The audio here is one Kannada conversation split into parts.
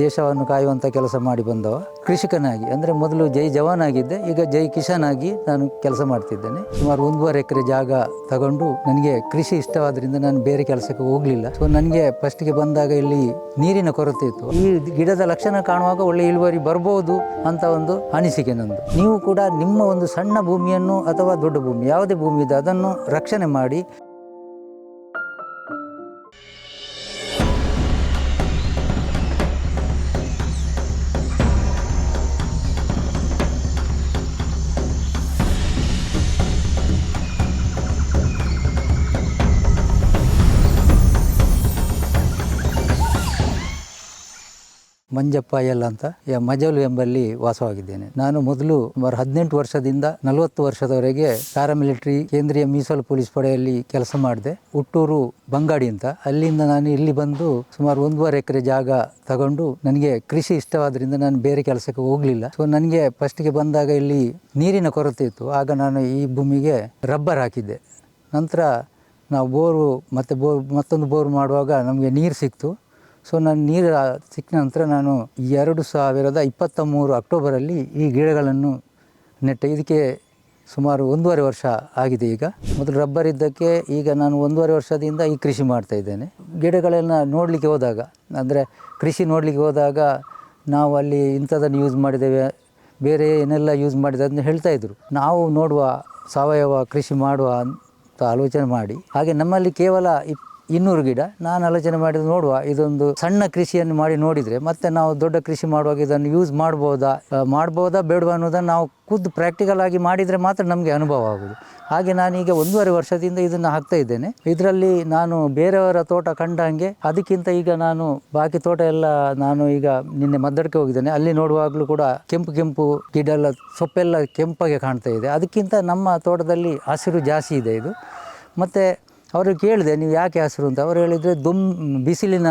ದೇಶವನ್ನು ಕಾಯುವಂಥ ಕೆಲಸ ಮಾಡಿ ಬಂದವ. ಕೃಷಿಕನಾಗಿ, ಅಂದರೆ ಮೊದಲು ಜೈ ಜವಾನ್ ಆಗಿದ್ದೆ ಈಗ ಜೈ ಕಿಶನ್ ಆಗಿ ನಾನು ಕೆಲಸ ಮಾಡ್ತಿದ್ದೇನೆ. ಸುಮಾರು ಒಂದೂವರೆ ಎಕರೆ ಜಾಗ ತಗೊಂಡು ನನಗೆ ಕೃಷಿ ಇಷ್ಟವಾದ್ರಿಂದ ನಾನು ಬೇರೆ ಕೆಲಸಕ್ಕೆ ಹೋಗಲಿಲ್ಲ. ಸೊ ನನಗೆ ಫಸ್ಟಿಗೆ ಬಂದಾಗ ಇಲ್ಲಿ ನೀರಿನ ಕೊರತೆ ಇತ್ತು. ಈ ಗಿಡದ ಲಕ್ಷಣ ಕಾಣುವಾಗ ಒಳ್ಳೆ ಇಳುವರಿ ಬರ್ಬೋದು ಅಂತ ಒಂದು ಅನಿಸಿಕೆ ನಂದು. ನೀವು ಕೂಡ ನಿಮ್ಮ ಒಂದು ಸಣ್ಣ ಭೂಮಿಯನ್ನು ಅಥವಾ ದೊಡ್ಡ ಭೂಮಿ, ಯಾವುದೇ ಭೂಮಿ ಇದೆ ಅದನ್ನು ರಕ್ಷಣೆ ಮಾಡಿ ಮಂಜಪ್ಪ ಎಲ್ ಅಂತ ಮಜಲು ಎಂಬಲ್ಲಿ ವಾಸವಾಗಿದ್ದೇನೆ. ನಾನು ಮೊದಲು ಸುಮಾರು ಹದಿನೆಂಟು ವರ್ಷದಿಂದ ನಲವತ್ತು ವರ್ಷದವರೆಗೆ ಪ್ಯಾರಾಮಿಲಿಟರಿ ಕೇಂದ್ರೀಯ ಮೀಸಲು ಪೊಲೀಸ್ ಪಡೆಯಲ್ಲಿ ಕೆಲಸ ಮಾಡಿದೆ. ಹುಟ್ಟೂರು ಬಂಗಾಡಿ ಅಂತ. ಅಲ್ಲಿಂದ ನಾನು ಇಲ್ಲಿ ಬಂದು ಸುಮಾರು ಒಂದೂವರೆ ಎಕರೆ ಜಾಗ ತಗೊಂಡು ನನಗೆ ಕೃಷಿ ಇಷ್ಟವಾದ್ರಿಂದ ನಾನು ಬೇರೆ ಕೆಲಸಕ್ಕೆ ಹೋಗಲಿಲ್ಲ. ಸೊ ನನಗೆ ಫಸ್ಟಿಗೆ ಬಂದಾಗ ಇಲ್ಲಿ ನೀರಿನ ಕೊರತೆ ಇತ್ತು. ಆಗ ನಾನು ಈ ಭೂಮಿಗೆ ರಬ್ಬರ್ ಹಾಕಿದ್ದೆ. ನಂತರ ನಾವು ಬೋರು ಮತ್ತು ಬೋರ್ ಮತ್ತೊಂದು ಬೋರ್ ಮಾಡುವಾಗ ನಮಗೆ ನೀರು ಸಿಕ್ತು. ಸೊ ನಾನು ನೀರು ಸಿಕ್ಕ ನಂತರ ನಾನು ಎರಡು ಸಾವಿರದ ಇಪ್ಪತ್ತ ಮೂರು ಅಕ್ಟೋಬರಲ್ಲಿ ಈ ಗಿಡಗಳನ್ನು ನೆಟ್ಟೆ. ಇದಕ್ಕೆ ಸುಮಾರು ಒಂದೂವರೆ ವರ್ಷ ಆಗಿದೆ ಈಗ. ಮೊದಲು ರಬ್ಬರ್ ಇದ್ದಕ್ಕೆ ಈಗ ನಾನು ಒಂದೂವರೆ ವರ್ಷದಿಂದ ಈ ಕೃಷಿ ಮಾಡ್ತಾ ಇದ್ದೇನೆ. ಗಿಡಗಳನ್ನು ನೋಡಲಿಕ್ಕೆ ಹೋದಾಗ, ಅಂದರೆ ಕೃಷಿ ನೋಡಲಿಕ್ಕೆ ಹೋದಾಗ ನಾವು ಅಲ್ಲಿ ಇಂಥದ್ದನ್ನು ಯೂಸ್ ಮಾಡಿದ್ದೇವೆ, ಬೇರೆ ಏನೆಲ್ಲ ಯೂಸ್ ಮಾಡಿದೆ ಅದನ್ನ ಹೇಳ್ತಾ ಇದ್ರು. ನಾವು ನೋಡುವ, ಸಾವಯವ ಕೃಷಿ ಮಾಡುವ ಅಂತ ಆಲೋಚನೆ ಮಾಡಿ. ಹಾಗೆ ನಮ್ಮಲ್ಲಿ ಕೇವಲ ಇಪ್ ಇನ್ನೂರು ಗಿಡ. ನಾನು ಆಲೋಚನೆ ಮಾಡಿದ ನೋಡುವ, ಇದೊಂದು ಸಣ್ಣ ಕೃಷಿಯನ್ನು ಮಾಡಿ ನೋಡಿದರೆ ಮತ್ತೆ ನಾವು ದೊಡ್ಡ ಕೃಷಿ ಮಾಡುವಾಗ ಇದನ್ನು ಯೂಸ್ ಮಾಡ್ಬೋದಾ? ಮಾಡ್ಬೋದಾ ಬೇಡವಾ ಅನ್ನೋದನ್ನು ನಾವು ಖುದ್ದು ಪ್ರಾಕ್ಟಿಕಲ್ ಆಗಿ ಮಾಡಿದರೆ ಮಾತ್ರ ನಮಗೆ ಅನುಭವ ಆಗೋದು ಹಾಗೆ ನಾನೀಗ ಒಂದೂವರೆ ವರ್ಷದಿಂದ ಇದನ್ನು ಹಾಕ್ತಾ ಇದ್ದೇನೆ. ಇದರಲ್ಲಿ ನಾನು ಬೇರೆಯವರ ತೋಟ ಕಂಡಂಗೆ ಅದಕ್ಕಿಂತ ಈಗ ನಾನು ಬಾಕಿ ತೋಟ ಎಲ್ಲ ನಾನು ಈಗ ನಿನ್ನೆ ಮದ್ದಡಕ್ಕೆ ಹೋಗಿದ್ದೇನೆ. ಅಲ್ಲಿ ನೋಡುವಾಗಲೂ ಕೂಡ ಕೆಂಪು ಕೆಂಪು ಗಿಡ ಎಲ್ಲ, ಸೊಪ್ಪೆಲ್ಲ ಕೆಂಪಾಗೆ ಕಾಣ್ತಾ ಇದೆ. ಅದಕ್ಕಿಂತ ನಮ್ಮ ತೋಟದಲ್ಲಿ ಹಸಿರು ಜಾಸ್ತಿ ಇದೆ ಇದು. ಮತ್ತು ಅವ್ರಿಗೆ ಕೇಳಿದೆ ನೀವು ಯಾಕೆ ಹಸಿರು? ಅಂತ. ಅವ್ರು ಹೇಳಿದರೆ ದುಮ್ ಬಿಸಿಲಿನ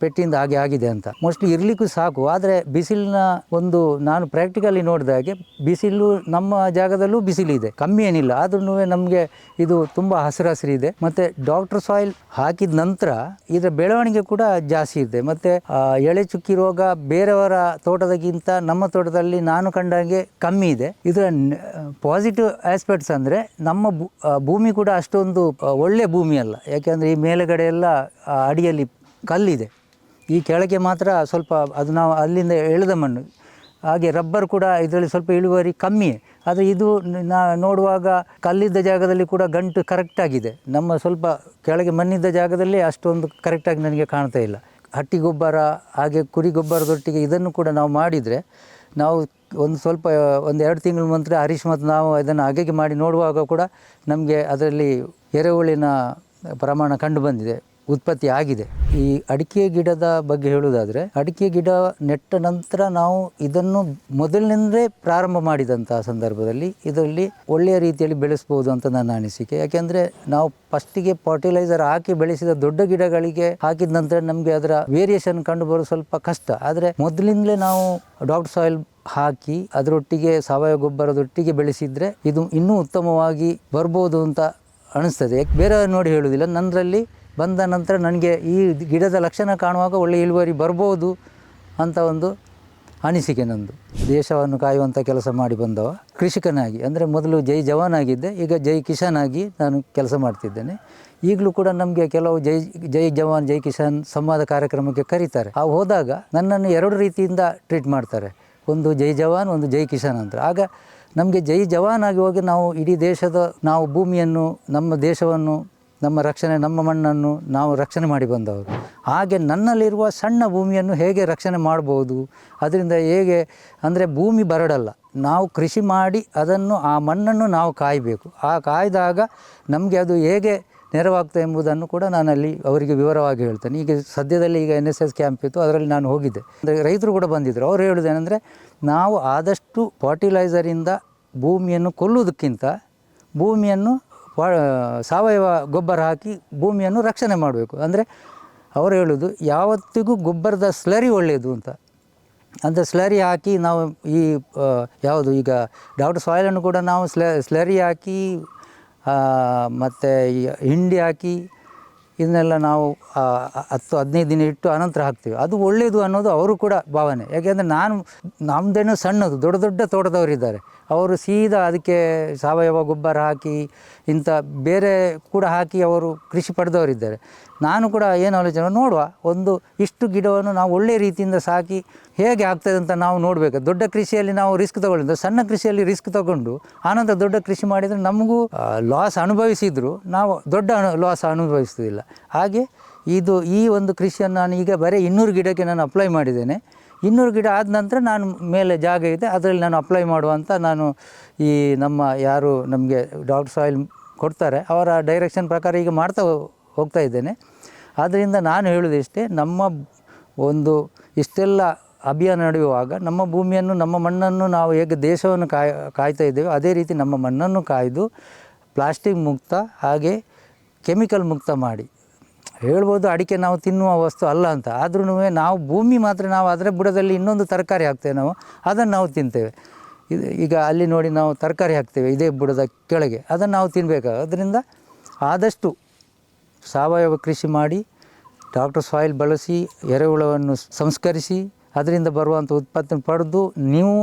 ಪೆಟ್ಟಿಯಿಂದ ಹಾಗೆ ಆಗಿದೆ ಅಂತ. ಮೋಸ್ಟ್ಲಿ ಇರಲಿಕ್ಕೂ ಸಾಕು ಆದರೆ ಬಿಸಿಲಿನ ಒಂದು ನಾನು ಪ್ರಾಕ್ಟಿಕಲಿ ನೋಡಿದ ಹಾಗೆ ಬಿಸಿಲು ನಮ್ಮ ಜಾಗದಲ್ಲೂ ಬಿಸಿಲಿದೆ ಕಮ್ಮಿ ಏನಿಲ್ಲ. ಆದ್ರೂ ನಮಗೆ ಇದು ತುಂಬ ಹಸಿರು ಇದೆ. ಮತ್ತು ಡಾಕ್ಟರ್ ಸಾಯಿಲ್ ಹಾಕಿದ ನಂತರ ಇದರ ಬೆಳವಣಿಗೆ ಕೂಡ ಜಾಸ್ತಿ ಇದೆ. ಮತ್ತು ಎಳೆ ಚುಕ್ಕಿ ರೋಗ ಬೇರೆಯವರ ತೋಟದಕ್ಕಿಂತ ನಮ್ಮ ತೋಟದಲ್ಲಿ ನಾನು ಕಂಡಂಗೆ ಕಮ್ಮಿ ಇದೆ. ಇದರ ಪಾಸಿಟಿವ್ ಆಸ್ಪೆಕ್ಟ್ಸ್ ಅಂದರೆ ನಮ್ಮ ಭೂಮಿ ಕೂಡ ಅಷ್ಟೊಂದು ಆ, ಒಳ್ಳೆ ಭೂಮಿ ಅಲ್ಲ. ಯಾಕೆಂದರೆ ಈ ಮೇಲುಗಡೆ ಎಲ್ಲ ಅಡಿಯಲ್ಲಿ ಕಲ್ಲಿದೆ. ಈ ಕೆಳಗೆ ಮಾತ್ರ ಸ್ವಲ್ಪ ಅದು ನಾವು ಅಲ್ಲಿಂದ ಎಳೆದ ಮಣ್ಣು. ಹಾಗೆ ರಬ್ಬರ್ ಕೂಡ ಇದರಲ್ಲಿ ಸ್ವಲ್ಪ ಇಳುವರಿ ಕಮ್ಮಿಯೇ. ಆದರೆ ಇದು ನಾ ನೋಡುವಾಗ ಕಲ್ಲಿದ್ದ ಜಾಗದಲ್ಲಿ ಕೂಡ ಗಂಟು ಕರೆಕ್ಟಾಗಿದೆ ನಮ್ಮ ಸ್ವಲ್ಪ ಕೆಳಗೆ ಮಣ್ಣಿದ್ದ ಜಾಗದಲ್ಲಿ ಅಷ್ಟೊಂದು ಕರೆಕ್ಟಾಗಿ ನನಗೆ ಕಾಣ್ತಾ ಇಲ್ಲ. ಹಟ್ಟಿ ಗೊಬ್ಬರ ಹಾಗೆ ಕುರಿ ಗೊಬ್ಬರದೊಟ್ಟಿಗೆ ಇದನ್ನು ಕೂಡ ನಾವು ಮಾಡಿದರೆ ನಾವು ಒಂದು ಸ್ವಲ್ಪ, ಒಂದು ಎರಡು ತಿಂಗಳ ನಂತರ ಹರೀಶ್ ಮತ್ತು ನಾವು ಅದನ್ನು ಅಗೆಗೆ ಮಾಡಿ ನೋಡುವಾಗ ಕೂಡ ನಮಗೆ ಅದರಲ್ಲಿ ಎರೆಹುಳಿನ ಪ್ರಮಾಣ ಕಂಡು ಬಂದಿದೆ. ಉತ್ಪತ್ತಿ ಆಗಿದೆ. ಈ ಅಡಿಕೆ ಗಿಡದ ಬಗ್ಗೆ ಹೇಳುವುದಾದರೆ, ಅಡಿಕೆ ಗಿಡ ನೆಟ್ಟ ನಂತರ ನಾವು ಇದನ್ನು ಮೊದಲಿನಿಂದಲೇ ಪ್ರಾರಂಭ ಮಾಡಿದಂತಹ ಸಂದರ್ಭದಲ್ಲಿ ಇದರಲ್ಲಿ ಒಳ್ಳೆಯ ರೀತಿಯಲ್ಲಿ ಬೆಳೆಸ್ಬೋದು ಅಂತ ನನ್ನ ಅನಿಸಿಕೆ. ಯಾಕೆಂದರೆ ನಾವು ಫಸ್ಟಿಗೆ ಫರ್ಟಿಲೈಸರ್ ಹಾಕಿ ಬೆಳೆಸಿದ ದೊಡ್ಡ ಗಿಡಗಳಿಗೆ ಹಾಕಿದ ನಂತರ ನಮಗೆ ಅದರ ವೇರಿಯೇಷನ್ ಕಂಡು ಬರೋದು ಸ್ವಲ್ಪ ಕಷ್ಟ. ಆದರೆ ಮೊದಲಿಂದಲೇ ನಾವು ಡಾಕ್ಟ್ ಸಾಯಿಲ್ ಹಾಕಿ ಅದರೊಟ್ಟಿಗೆ ಸಾವಯವ ಗೊಬ್ಬರದೊಟ್ಟಿಗೆ ಬೆಳೆಸಿದರೆ ಇದು ಇನ್ನೂ ಉತ್ತಮವಾಗಿ ಬರ್ಬೋದು ಅಂತ ಅನಿಸ್ತದೆ. ಬೇರೆ ನೋಡಿ ಹೇಳುವುದಿಲ್ಲ. ನನ್ನರಲ್ಲಿ ಬಂದ ನಂತರ ನನಗೆ ಈ ಗಿಡದ ಲಕ್ಷಣ ಕಾಣುವಾಗ ಒಳ್ಳೆಯ ಇಳುವರಿ ಬರ್ಬೋದು ಅಂತ ಒಂದು ಅನಿಸಿಕೆ ನಂದು. ದೇಶವನ್ನು ಕಾಯುವಂಥ ಕೆಲಸ ಮಾಡಿ ಬಂದವ. ಕೃಷಿಕನಾಗಿ, ಅಂದರೆ ಮೊದಲು ಜೈ ಜವಾನ್ ಆಗಿದ್ದೆ ಈಗ ಜೈ ಕಿಶಾನ್ ಆಗಿ ನಾನು ಕೆಲಸ ಮಾಡ್ತಿದ್ದೇನೆ. ಈಗಲೂ ಕೂಡ ನಮಗೆ ಕೆಲವು ಜೈ ಜೈ ಜವಾನ್, ಜೈ ಕಿಸಾನ್ ಸಂವಾದ ಕಾರ್ಯಕ್ರಮಕ್ಕೆ ಕರೀತಾರೆ. ಆ ಹೋದಾಗ ನನ್ನನ್ನು ಎರಡು ರೀತಿಯಿಂದ ಟ್ರೀಟ್ ಮಾಡ್ತಾರೆ. ಒಂದು ಜೈ ಜವಾನ್, ಒಂದು ಜೈ ಕಿಸಾನ್ ಅಂತ. ಆಗ ನಮಗೆ ಜೈ ಜವಾನ್ ಆಗಿ ಹೋಗಿ ನಾವು ಇಡೀ ದೇಶದ, ನಾವು ಭೂಮಿಯನ್ನು, ನಮ್ಮ ದೇಶವನ್ನು ನಮ್ಮ ರಕ್ಷಣೆ, ನಮ್ಮ ಮಣ್ಣನ್ನು ನಾವು ರಕ್ಷಣೆ ಮಾಡಿ ಬಂದವರು. ಹಾಗೆ ನನ್ನಲ್ಲಿರುವ ಸಣ್ಣ ಭೂಮಿಯನ್ನು ಹೇಗೆ ರಕ್ಷಣೆ ಮಾಡ್ಬೋದು? ಅದರಿಂದ ಹೇಗೆ ಅಂದರೆ ಭೂಮಿ ಬರಡಲ್ಲ. ನಾವು ಕೃಷಿ ಮಾಡಿ ಅದನ್ನು, ಆ ಮಣ್ಣನ್ನು ನಾವು ಕಾಯಬೇಕು. ಆ ಕಾಯ್ದಾಗ ನಮಗೆ ಅದು ಹೇಗೆ ನೆರವಾಗ್ತದೆ ಎಂಬುದನ್ನು ಕೂಡ ನಾನಲ್ಲಿ ಅವರಿಗೆ ವಿವರವಾಗಿ ಹೇಳ್ತೇನೆ. ಈಗ ಸದ್ಯದಲ್ಲಿ ಈಗ ಎನ್ ಎಸ್ ಎಸ್ ಕ್ಯಾಂಪ್ ಇತ್ತು, ಅದರಲ್ಲಿ ನಾನು ಹೋಗಿದ್ದೆ. ಅಂದರೆ ರೈತರು ಕೂಡ ಬಂದಿದ್ದರು ಅವರು ಹೇಳೋದೇನೆಂದರೆ ನಾವು ಆದಷ್ಟು ಫರ್ಟಿಲೈಸರಿಂದ ಭೂಮಿಯನ್ನು ಕೊಲ್ಲುವುದಕ್ಕಿಂತ ಭೂಮಿಯನ್ನು ವ- ಸಾವಯವ ಗೊಬ್ಬರ ಹಾಕಿ ಭೂಮಿಯನ್ನು ರಕ್ಷಣೆ ಮಾಡಬೇಕು. ಅಂದರೆ ಅವರು ಹೇಳೋದು, ಯಾವತ್ತಿಗೂ ಗೊಬ್ಬರದ ಸ್ಲರಿ ಒಳ್ಳೆಯದು ಅಂತ. ಅಂದರೆ ಸ್ಲರಿ ಹಾಕಿ ನಾವು ಈ ಯಾವುದು ಈಗ ಡಾಕ್ಟರ್ ಸಾಯಿಲನ್ನು ಕೂಡ ನಾವು ಸ್ಲ, ಸ್ಲರಿ ಹಾಕಿ ಮತ್ತು ಹಿಂಡಿ ಹಾಕಿ ಇದನ್ನೆಲ್ಲ ನಾವು ಹತ್ತು, ಹದಿನೈದು ದಿನ ಇಟ್ಟು ಅನಂತರ ಹಾಕ್ತೀವಿ. ಅದು ಒಳ್ಳೆಯದು ಅನ್ನೋದು ಅವರು ಕೂಡ ಭಾವನೆ. ಯಾಕೆಂದರೆ ನಾನು ನಮ್ಮದೇನೋ ಸಣ್ಣದು, ದೊಡ್ಡ ದೊಡ್ಡ ತೋಟದವರಿದ್ದಾರೆ ಅವರು ಸೀದಾ ಅದಕ್ಕೆ ಸಾವಯವ ಗೊಬ್ಬರ ಹಾಕಿ, ಇಂಥ ಬೇರೆ ಕೂಡ ಹಾಕಿ ಅವರು ಕೃಷಿ ಪಡೆದವರಿದ್ದಾರೆ. ನಾನು ಕೂಡ ಏನು ಆಲೋಚನೆ ನೋಡುವ. ಒಂದು ಇಷ್ಟು ಗಿಡವನ್ನು ನಾವು ಒಳ್ಳೆಯ ರೀತಿಯಿಂದ ಸಾಕಿ ಹೇಗೆ ಆಗ್ತದೆ ಅಂತ ನಾವು ನೋಡಬೇಕು. ದೊಡ್ಡ ಕೃಷಿಯಲ್ಲಿ ನಾವು ರಿಸ್ಕ್ ತಗೊಳ್ಳಿದ್ದು, ಸಣ್ಣ ಕೃಷಿಯಲ್ಲಿ ರಿಸ್ಕ್ ತಗೊಂಡು ಆನಂತರ ದೊಡ್ಡ ಕೃಷಿ ಮಾಡಿದರೆ ನಮಗೂ ಲಾಸ್ ಅನುಭವಿಸಿದ್ರು. ನಾವು ದೊಡ್ಡ ಲಾಸ್ ಅನುಭವಿಸೋದಿಲ್ಲ ಹಾಗೆ ಇದು ಈ ಒಂದು ಕೃಷಿಯನ್ನು ನಾನು ಈಗ ಬರೀ ಇನ್ನೂರು ಗಿಡಕ್ಕೆ ನಾನು ಅಪ್ಲೈ ಮಾಡಿದ್ದೇನೆ. ಇನ್ನೂರು ಗಿಡ ಆದ ನಂತರ ನಾನು ಮೇಲೆ ಜಾಗ ಇದೆ, ಅದರಲ್ಲಿ ನಾನು ಅಪ್ಲೈ ಮಾಡುವಂಥ ನಾನು ಈ ನಮ್ಮ ಯಾರು ನಮಗೆ ಡಾಕ್ಟರ್ ಸಾಯಿಲ್ ಕೊಡ್ತಾರೆ, ಅವರ ಡೈರೆಕ್ಷನ್ ಪ್ರಕಾರ ಈಗ ಮಾಡ್ತಾ ಹೋಗ್ತಾ ಇದ್ದೇನೆ. ಆದ್ದರಿಂದ ನಾನು ಹೇಳುವುದಿಷ್ಟೇ ನಮ್ಮ ಒಂದು ಇಷ್ಟೆಲ್ಲ ಅಭಿಯಾನ ನಡೆಯುವಾಗ ನಮ್ಮ ಭೂಮಿಯನ್ನು, ನಮ್ಮ ಮಣ್ಣನ್ನು ನಾವು ಹೇಗೆ ದೇಶವನ್ನು ಕಾಯ್, ಕಾಯ್ತಾ ಇದ್ದೇವೆ, ಅದೇ ರೀತಿ ನಮ್ಮ ಮಣ್ಣನ್ನು ಕಾಯ್ದು ಪ್ಲಾಸ್ಟಿಕ್ ಮುಕ್ತ ಹಾಗೆ ಕೆಮಿಕಲ್ ಮುಕ್ತ ಮಾಡಿ. ಹೇಳ್ಬೋದು ಅಡಿಕೆ ನಾವು ತಿನ್ನುವ ವಸ್ತು ಅಲ್ಲ ಅಂತ ಆದ್ರೂ ನಾವು ಭೂಮಿ ಮಾತ್ರ ನಾವು ಅದರ ಬುಡದಲ್ಲಿ ಇನ್ನೊಂದು ತರಕಾರಿ ಹಾಕ್ತೇವೆ ನಾವು, ಅದನ್ನು ನಾವು ತಿಂತೇವೆ. ಇದು ಈಗ ಅಲ್ಲಿ ನೋಡಿ ನಾವು ತರಕಾರಿ ಹಾಕ್ತೇವೆ, ಇದೇ ಬುಡದ ಕೆಳಗೆ, ಅದನ್ನು ನಾವು ತಿನ್ನಬೇಕು ಅದರಿಂದ ಆದಷ್ಟು ಸಾವಯವ ಕೃಷಿ ಮಾಡಿ ಡಾಕ್ಟರ್ ಸಾಯಿಲ್ ಬಳಸಿ ಎರೆಹುಳವನ್ನು ಸಂಸ್ಕರಿಸಿ ಅದರಿಂದ ಬರುವಂಥ ಉತ್ಪತ್ತಿನ ಪಡೆದು ನೀವು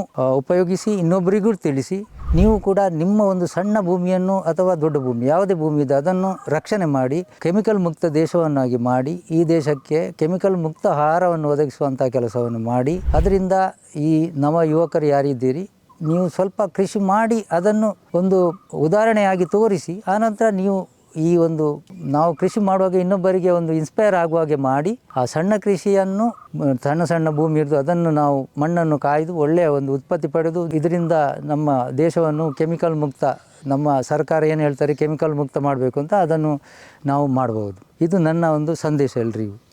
ಉಪಯೋಗಿಸಿ ಇನ್ನೊಬ್ಬರಿಗೂ ತಿಳಿಸಿ, ನೀವು ಕೂಡ ನಿಮ್ಮ ಒಂದು ಸಣ್ಣ ಭೂಮಿಯನ್ನು ಅಥವಾ ದೊಡ್ಡ ಭೂಮಿ, ಯಾವುದೇ ಭೂಮಿ ಇದೆ ಅದನ್ನು ರಕ್ಷಣೆ ಮಾಡಿ, ಕೆಮಿಕಲ್ ಮುಕ್ತ ದೇಶವನ್ನಾಗಿ ಮಾಡಿ, ಈ ದೇಶಕ್ಕೆ ಕೆಮಿಕಲ್ ಮುಕ್ತ ಆಹಾರವನ್ನು ಒದಗಿಸುವಂಥ ಕೆಲಸವನ್ನು ಮಾಡಿ, ಅದರಿಂದ ಈ ನವ ಯುವಕರು ಯಾರಿದ್ದೀರಿ, ನೀವು ಸ್ವಲ್ಪ ಕೃಷಿ ಮಾಡಿ ಅದನ್ನು ಒಂದು ಉದಾಹರಣೆಯಾಗಿ ತೋರಿಸಿ ಆನಂತರ ನೀವು ಈ ಒಂದು ನಾವು ಕೃಷಿ ಮಾಡುವಾಗ ಇನ್ನೊಬ್ಬರಿಗೆ ಒಂದು ಇನ್ಸ್ಪೈರ್ ಆಗುವ ಹಾಗೆ ಮಾಡಿ ಆ ಸಣ್ಣ ಕೃಷಿಯನ್ನು, ಸಣ್ಣ ಸಣ್ಣ ಭೂಮಿ ಇದ್ದು ಅದನ್ನು ನಾವು ಮಣ್ಣನ್ನು ಕಾಯ್ದು ಒಳ್ಳೆಯ ಒಂದು ಉತ್ಪತ್ತಿ ಪಡೆದು ಇದರಿಂದ ನಮ್ಮ ದೇಶವನ್ನು ಕೆಮಿಕಲ್ ಮುಕ್ತ, ನಮ್ಮ ಸರ್ಕಾರ ಏನು ಹೇಳ್ತಾರೆ, ಕೆಮಿಕಲ್ ಮುಕ್ತ ಮಾಡಬೇಕು ಅಂತ ಅದನ್ನು ನಾವು ಮಾಡಬಹುದು ಇದು ನನ್ನ ಒಂದು ಸಂದೇಶ ಎಲ್ರಿಗೂ.